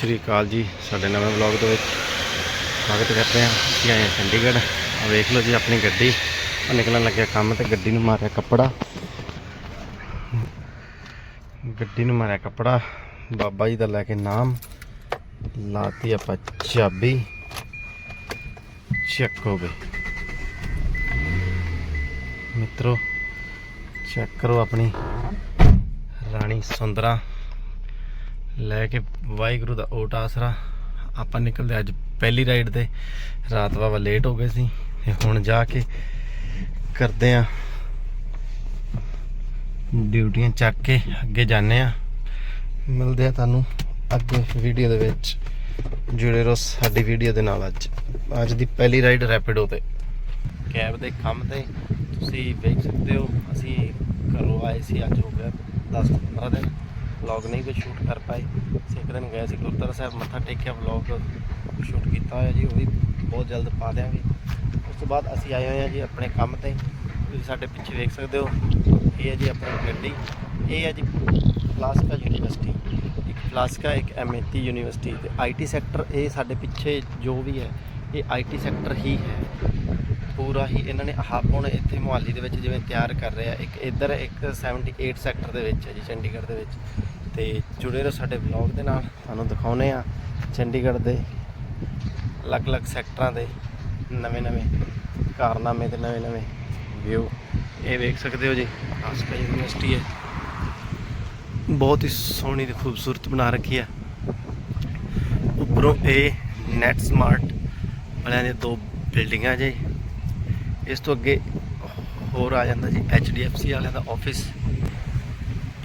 ਸ਼੍ਰੀ ਅਕਾਲ ਜੀ, ਸਾਡੇ ਨਵੇਂ ਵਲੌਗ ਦੇ ਵਿੱਚ ਸਵਾਗਤ ਕਰਦੇ ਹਾਂ। ਅਸੀਂ ਆਏ ਹਾਂ ਚੰਡੀਗੜ੍ਹ। ਆ ਵੇਖ ਲਓ ਜੀ, ਆਪਣੀ ਗੱਡੀ। ਆ ਨਿਕਲਣ ਲੱਗਿਆ ਕੰਮ ਤੇ, ਗੱਡੀ ਨੂੰ ਮਾਰਿਆ ਕੱਪੜਾ। ਗੱਡੀ ਨੂੰ ਮਾਰਿਆ ਕੱਪੜਾ। ਬਾਬਾ ਜੀ ਦਾ ਲੈ ਕੇ ਨਾਮ। ਲਾਤੀ ਆਪਾਂ ਚਾਬੀ। ਚੈੱਕ ਹੋ ਗਈ ਮਿੱਤਰੋ, ਚੈੱਕ ਕਰੋ ਆਪਣੀ ਰਾਣੀ ਸੁੰਦਰਾ। ਲੈ ਕੇ ਵਾਹਿਗੁਰੂ ਦਾ ਓਟ ਆਸਰਾ। ਆਪਾਂ ਨਿਕਲਦੇ ਅੱਜ ਪਹਿਲੀ ਰਾਈਡ ਤੇ। ਰਾਤ ਵਾਵਾ ਲੇਟ ਹੋ ਗਏ ਸੀ ਤੇ ਹੁਣ ਜਾ ਕੇ ਕਰਦੇ ਆ ਡਿਊਟੀਆਂ ਚੱਕ ਕੇ ਅੱਗੇ ਜਾਂਦੇ ਆ ਮਿਲਦੇ ਆ ਤੁਹਾਨੂੰ ਅੱਗੇ ਵੀਡੀਓ ਦੇ ਵਿੱਚ। ਜੁੜੇ ਰਹੋ ਸਾਡੀ ਵੀਡੀਓ ਦੇ ਨਾਲ ਅੱਜ। ਅੱਜ ਦੀ ਪਹਿਲੀ ਰਾਈਡ ਰੈਪਿਡੋ ਤੇ। ਕੈਬ ਦੇ ਕੰਮ ਤੇ ਤੁਸੀਂ ਵੇਖ ਸਕਦੇ ਹੋ, ਅਸੀਂ ਘਰੋਂ ਆਏ ਸੀ ਅੱਜ ਹੋ ਗਿਆ 10 15 ਦਿਨ। ਵਲੌਗ ਨਹੀਂ ਕੋਈ ਸ਼ੂਟ ਕਰ ਪਾਏ। ਅਸੀਂ ਇੱਕ ਦਿਨ ਗਏ ਸੀ ਗੁਰਦੁਆਰਾ ਸਾਹਿਬ, ਮੱਥਾ ਟੇਕਿਆ ਵਲੌਗ ਸ਼ੂਟ ਕੀਤਾ ਹੋਇਆ ਜੀ, ਉਹ ਵੀ ਬਹੁਤ ਜਲਦ ਪਾ ਦਿਆਂਗੇ। ਉਸ ਤੋਂ ਬਾਅਦ ਅਸੀਂ ਆਏ ਹੋਏ ਹਾਂ ਜੀ ਆਪਣੇ ਕੰਮ ਤੇ। ਤੁਸੀਂ ਸਾਡੇ ਪਿੱਛੇ ਵੇਖ ਸਕਦੇ ਹੋ, ਇਹ ਹੈ ਜੀ ਆਪਣੀ ਗੱਡੀ। ਇਹ ਹੈ ਜੀ ਫਲਾਸਕਾ ਯੂਨੀਵਰਸਿਟੀ। ਇੱਕ ਫਲਾਸਕਾ, ਇੱਕ ਐਮਏਟੀ ਯੂਨੀਵਰਸਿਟੀ ਤੇ ਆਈਟੀ ਸੈਕਟਰ ਇਹ ਸਾਡੇ ਪਿੱਛੇ ਜੋ ਵੀ ਹੈ, ਇਹ ਆਈਟੀ ਸੈਕਟਰ ਹੀ ਹੈ। ਪੂਰਾ ਹੀ ਇਹਨਾਂ ਨੇ ਆਹ ਹੁਣ ਇੱਥੇ ਮੁਹਾਲੀ ਦੇ ਵਿੱਚ ਜਿਵੇਂ ਤਿਆਰ ਕਰ ਰਿਹਾ, ਇੱਕ ਇੱਧਰ ਇੱਕ 78 ਸੈਕਟਰ ਦੇ ਵਿੱਚ ਹੈ ਜੀ, ਚੰਡੀਗੜ੍ਹ ਦੇ ਵਿੱਚ। ਤੇ ਜੁੜੇ ਰਹੋ ਸਾਡੇ ਵਲੌਗ ਦੇ ਨਾਲ। ਤੁਹਾਨੂੰ ਦਿਖਾਉਨੇ ਆ ਚੰਡੀਗੜ੍ਹ ਦੇ ਅਲੱਗ-ਅਲੱਗ ਸੈਕਟਰਾਂ ਦੇ ਨਵੇਂ-ਨਵੇਂ ਕਾਰਨਾਮੇ ਤੇ ਨਵੇਂ-ਨਵੇਂ ਵਿਊ ਇਹ ਵੇਖ ਸਕਦੇ ਹੋ ਜੀ ਆਸਕਾ ਯੂਨੀਵਰਸਿਟੀ ਹੈ। ਬਹੁਤ ਹੀ ਸੋਹਣੀ ਤੇ ਖੂਬਸੂਰਤ ਬਣਾ ਰੱਖੀ ਹੈ ਉੱਪਰੋਂ ਇਹ ਨੈਟ ਸਮਾਰਟ ਵਾਲਿਆਂ ਦੇ ਦੋ ਬਿਲਡਿੰਗਾਂ ਜੀ। ਇਸ ਤੋਂ ਅੱਗੇ ਹੋਰ ਆ ਜਾਂਦਾ ਜੀ HDFC ਵਾਲਿਆਂ ਦਾ ਆਫਿਸ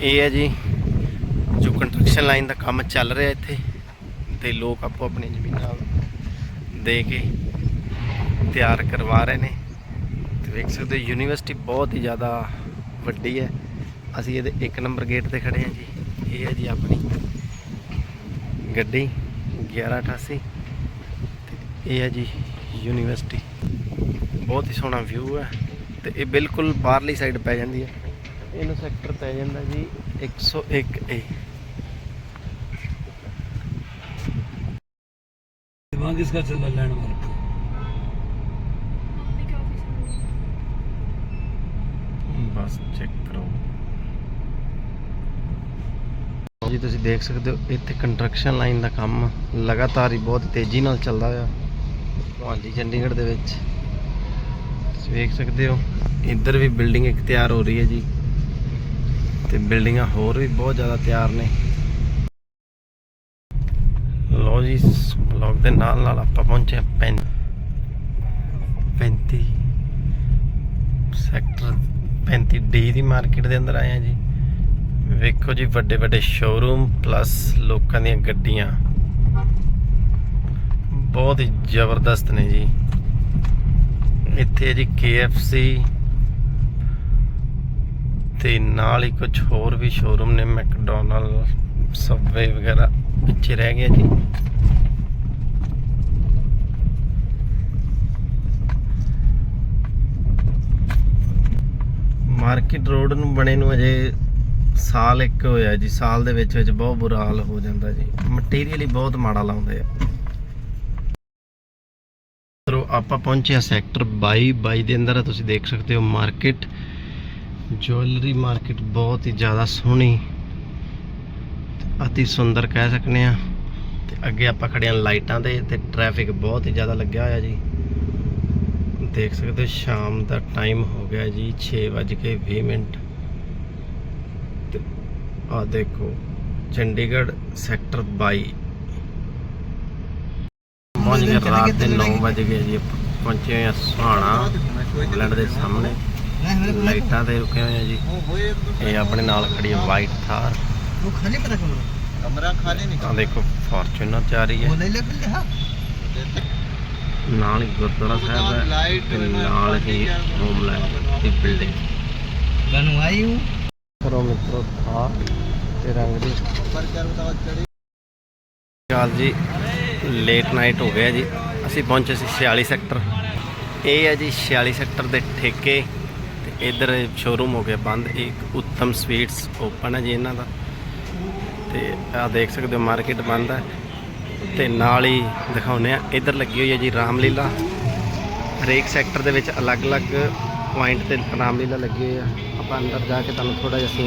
ਇਹ ਹੈ ਜੀ ਕੰਸਟਰਕਸ਼ਨ ਲਾਈਨ ਦਾ ਕੰਮ ਚੱਲ ਰਿਹਾ ਇੱਥੇ ਤੇ ਲੋਕ ਆਪੋ ਆਪਣੀ ਜ਼ਮੀਨਾਂ ਦੇ ਕੇ ਤਿਆਰ ਕਰਵਾ ਰਹੇ ਨੇ। ਤੇ ਵੇਖ ਸਕਦੇ ਹੋ, ਯੂਨੀਵਰਸਿਟੀ ਬਹੁਤ ਹੀ ਜ਼ਿਆਦਾ ਵੱਡੀ ਹੈ। ਅਸੀਂ ਇਹਦੇ 1 ਨੰਬਰ ਗੇਟ ਤੇ ਖੜੇ ਹਾਂ ਜੀ। ਇਹ ਹੈ ਜੀ ਆਪਣੀ ਗੱਡੀ 1188 ਤੇ ਇਹ ਹੈ ਜੀ ਯੂਨੀਵਰਸਿਟੀ। ਬਹੁਤ ਹੀ ਸੋਹਣਾ ਵਿਊ ਹੈ ਤੇ ਇਹ ਬਿਲਕੁਲ ਬਾਹਰਲੀ ਸਾਈਡ ਪੈ ਜਾਂਦੀ ਹੈ। ਇਹਨੂੰ ਸੈਕਟਰ ਪੈ ਜਾਂਦਾ ਜੀ 101 ਏ। दिमाग इसका चल रहा लैंडमार्क ਬਸ ਚੈੱਕ ਕਰੋ ਜੀ ਤੁਸੀਂ ਦੇਖ ਸਕਦੇ ਹੋ ਇੱਥੇ ਕੰਸਟਰਕਸ਼ਨ ਲਾਈਨ ਦਾ ਕੰਮ ਲਗਾਤਾਰ ਹੀ ਬਹੁਤ ਤੇਜ਼ੀ ਨਾਲ ਚੱਲਦਾ ਆ ਮੁਹਾਲੀ ਚੰਡੀਗੜ੍ਹ ਦੇ ਵਿੱਚ ਤੁਸੀਂ ਵੇਖ ਸਕਦੇ ਹੋ ਇੱਧਰ ਵੀ ਬਿਲਡਿੰਗ ਇੱਕ ਤਿਆਰ ਹੋ ਰਹੀ ਹੈ ਜੀ ਤੇ ਬਿਲਡਿੰਗਾਂ ਹੋਰ ਵੀ ਬਹੁਤ ਜ਼ਿਆਦਾ ਤਿਆਰ ਨੇ ਲੋ ਜੀ ਬਲੌਗ ਦੇ ਨਾਲ ਨਾਲ ਆਪਾਂ ਪਹੁੰਚੇ 35 ਸੈਕਟਰ 35 ਡੀ ਦੀ ਮਾਰਕੀਟ ਦੇ ਅੰਦਰ ਆਏ ਆ ਜੀ। ਵੇਖੋ ਜੀ, ਵੱਡੇ ਵੱਡੇ ਸ਼ੋਰੂਮ ਪਲੱਸ ਲੋਕਾਂ ਦੀਆਂ ਗੱਡੀਆਂ। ਬਹੁਤ ਹੀ ਜ਼ਬਰਦਸਤ ਨੇ ਜੀ। ਇੱਥੇ ਹੈ ਜੀ KFC ਤੇ ਨਾਲ ਹੀ ਕੁਝ ਹੋਰ ਵੀ ਸ਼ੋਰੂਮ ਨੇ ਮੈਕਡੋਨਲਡ ਸਬਵੇ ਵਗੈਰਾ। ਪਿੱਛੇ ਰਹਿ ਗਿਆ ਜੀ। ਮਾਰਕੀਟ ਰੋਡ ਨੂੰ ਬਣੇ ਨੂੰ ਅਜੇ ਸਾਲ ਇੱਕ ਹੋਇਆ ਜੀ। ਸਾਲ ਦੇ ਵਿੱਚ ਵਿੱਚ ਬਹੁਤ ਬੁਰਾ ਹਾਲ ਹੋ ਜਾਂਦਾ ਜੀ। ਮਟੀਰੀਅਲ ਹੀ ਬਹੁਤ ਮਾੜਾ ਲਾਉਂਦੇ ਆ। ਤਰੋ ਆਪਾਂ ਪਹੁੰਚੇ ਆ ਸੈਕਟਰ 22 22 ਦੇ ਅੰਦਰ ਤੁਸੀਂ ਦੇਖ ਸਕਦੇ ਹੋ ਮਾਰਕੀਟ। ਜੁਐਲਰੀ ਮਾਰਕੀਟ ਬਹੁਤ ਹੀ ਜ਼ਿਆਦਾ ਸੋਹਣੀ ਅਤੀ ਸੁੰਦਰ ਕਹਿ ਸਕਨੇ ਆ। ਤੇ ਅੱਗੇ ਆਪਾਂ ਖੜੇ ਆ ਲਾਈਟਾਂ ਦੇ ਤੇ ਟ੍ਰੈਫਿਕ ਬਹੁਤ ਹੀ ਜ਼ਿਆਦਾ ਲੱਗਿਆ ਹੋਇਆ ਜੀ। ਦੇਖ ਸਕਦੇ ਹੋ, ਸ਼ਾਮ ਦਾ ਟਾਈਮ ਹੋ ਗਿਆ ਜੀ 6:20 ਮਿੰਟ। ਤੇ ਆ ਦੇਖੋ, ਚੰਡੀਗੜ੍ਹ ਸੈਕਟਰ 22 ਪਹੁੰਚ ਰਾਤ ਦੇ 9 ਵਜੇ ਗਏ ਜੀ ਪਹੁੰਚੇ ਆ ਸੁਹਾਣਾ ਬਲੰਡ ਦੇ ਸਾਹਮਣੇ। ਲਾਈਟਾਂ ਤੇ ਰੁਕੇ ਹੋਏ ਆ ਜੀ। ਇਹ ਆਪਣੇ ਨਾਲ ਖੜੀ ਵਾਈਟ ਥਾਰ। ਉਹ ਖਾਲੀ ਪਤਾ ਕਿਉਂ कमरा खाली नहीं ਆ ਦੇਖੋ ਫੋਰਚੂਨਰ ਜਾ ਰਹੀ ਹੈ वो नहीं लग रहा ਨਾਲ ਹੀ ਗੁਰਦੁਆਰਾ ਸਾਹਿਬ ਹੈ ਤੇ ਨਾਲ ਹੀ ਹੋਮਲੈਂਡ ਦੀ ਬਿਲਡਿੰਗ बनवाई हूँ ਕਰੋ ਮਿੱਤਰੋ ਥਾਰ ਤੇ ਰੰਗ ਦੀ पर क्या बताओ चढ़ी ਕਾਲ ਜੀ ਲੇਟ ਨਾਈਟ ਹੋ ਗਿਆ ਜੀ ਅਸੀਂ ਪਹੁੰਚੇ ਸੀ 46 ਸੈਕਟਰ ਇਹ ਹੈ ਜੀ 46 ਸੈਕਟਰ ਦੇ ਠੇਕੇ ਤੇ ਇਧਰ ਸ਼ੋਰੂਮ ਹੋ ਗਿਆ ਬੰਦ ਇੱਕ ਉੱਤਮ ਸਵੀਟਸ ਓਪਨ ਹੈ ਜੀ ਇਹਨਾਂ ਦਾ ਤੇ ਆ ਦੇਖ ਸਕਦੇ ਹੋ ਮਾਰਕੀਟ ਬੰਦ ਹੈ। ਤੇ ਨਾਲ ਹੀ ਦਿਖਾਉਂਦੇ ਆ ਇੱਧਰ ਲੱਗੀ ਹੋਈ ਹੈ ਜੀ ਰਾਮਲੀਲਾ। ਹਰੇਕ ਸੈਕਟਰ ਦੇ ਵਿੱਚ ਅਲੱਗ-ਅਲੱਗ ਪੁਆਇੰਟ ਤੇ ਰਾਮਲੀਲਾ ਲੱਗੀ ਹੋਈ ਆ ਆਪਾਂ ਅੰਦਰ ਜਾ ਕੇ ਤੁਹਾਨੂੰ ਥੋੜਾ ਜਿਹਾ ਸੀਨ